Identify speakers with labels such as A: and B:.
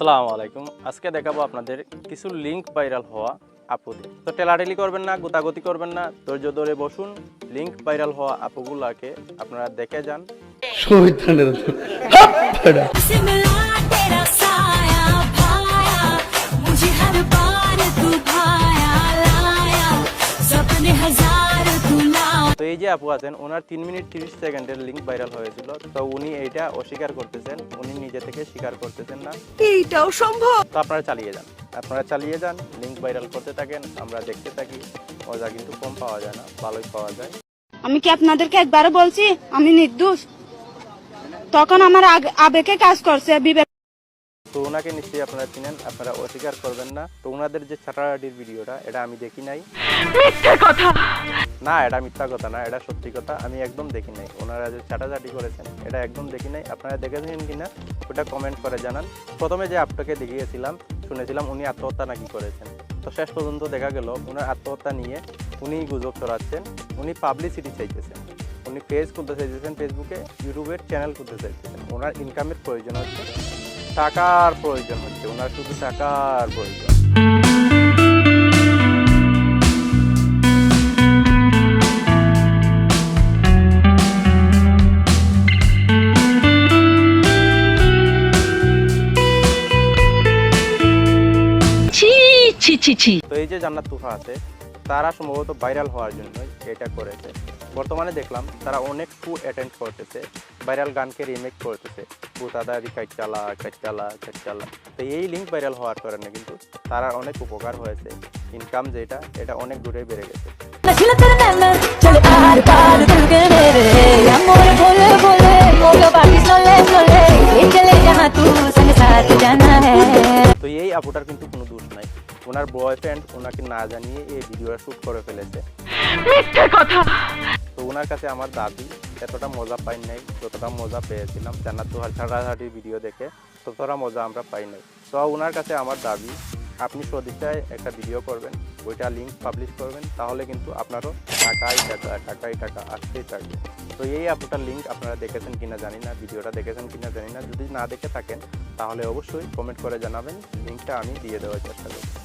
A: আসসালামু আলাইকুম। আজকে দেখাবো আপনাদের কিছু লিঙ্ক ভাইরাল হওয়া আপুদের। তো টেলাটেলি করবেন না গোতাগতি করবেন না ধৈর্য ধরে বসুন লিঙ্ক ভাইরাল হওয়া আপুগুলাকে আপনারা দেখে যান। যে আপু আছেন ওনার তিন মিনিট তিরিশ সেকেন্ডের লিংক ভাইরাল হয়েছিল। তো উনি এইটা অস্বীকার করতেছেন। উনি নিজে থেকে স্বীকার করতেছেন না।
B: এইটাও সম্ভব?
A: তো আপনারা চালিয়ে যান। আপনারা চালিয়ে যান লিঙ্ক ভাইরাল করতে থাকেন আমরা দেখতে থাকি। মজা কিন্তু কম পাওয়া যায় না ভালোই পাওয়া যায়।
C: আমি কি আপনাদেরকে একবারও বলছি? আমি নির্দোষ। তখন আমার আবেগে কাজ করছে বিবেক
A: তো ওনাকে নিশ্চয়ই আপনারা চিনেন আপনারা অস্বীকার করবেন না। তো ওনাদের যে ছাটাহাটির ভিডিওটা এটা আমি দেখি নাই। কথা! না এটা মিথ্যা কথা না এটা সত্যি কথা আমি একদম দেখি নাই। ওনারা যে ছাটাছাটি করেছেন এটা একদম দেখি নাই। আপনারা দেখেছেন কিনা ওটা কমেন্ট করে জানান। প্রথমে যে আপনাকে দেখিয়েছিলাম শুনেছিলাম উনি আত্মহত্যা নাকি করেছেন। তো শেষ পর্যন্ত দেখা গেল ওনার আত্মহত্যা নিয়ে উনি গুজব ছড়াচ্ছেন উনি পাবলিসিটি চাইতেছেন। উনি পেজ খুলতে চাইতেছেন ফেসবুকে ইউটিউবের চ্যানেল খুলতে চাইতেছেন। ওনার ইনকামের প্রয়োজন হচ্ছে টাকার প্রয়োজন হচ্ছে ওনার শুধু টাকার প্রয়োজন।
D: ছি ছি ছি
A: তো এই যে জান্নাত তুফা আছে তারা সম্ভবত ভাইরাল হওয়ার জন্য এটা করেছে। বর্তমানে দেখলাম তারা অনেক শু অ্যাটেন্ড করতেছে। ভাইরাল গানকে রিমেক করতেছে। পুতাদারি কাটচালা কাটচালা কাটচালা তো এই লিঙ্ক ভাইরাল হওয়ার কারণে কিন্তু তারা অনেক উপকার হয়েছে। ইনকাম যেটা, এটা অনেক দূরে বেড়ে গেছে। তো এই আপুটার কিন্তু কোনো দোষ নাই। ওনার বয়ফ্রেন্ড ওনাকে না জানিয়ে এই ভিডিও শ্যুট করে ফেলেছে। মিথ্যে কথা! তো ওনার কাছে আমার দাবি, এতটা মজা পাই নাই, যতটা মজা পেয়েছিলাম, জান্নাত তুহার ছাড়াছাড়ির ভিডিও দেখে ততটা মজা আমরা পাই নাই। তো ওনার কাছে আমার দাবি, আপনি সদিচ্ছায় একটা ভিডিও করবেন, ওইটা লিঙ্ক পাবলিশ করবেন, তাহলে কিন্তু আপনারও টাকাই টাকা টাকাই টাকা, আসতেই থাকবে। তো এই আপনার লিঙ্ক আপনারা দেখেছেন কিনা জানি না ভিডিওটা দেখেছেন কিনা জানি না, যদি না দেখে থাকেন, তাহলে অবশ্যই কমেন্ট করে জানাবেন লিঙ্কটা আমি দিয়ে দেওয়ার চেষ্টা করব।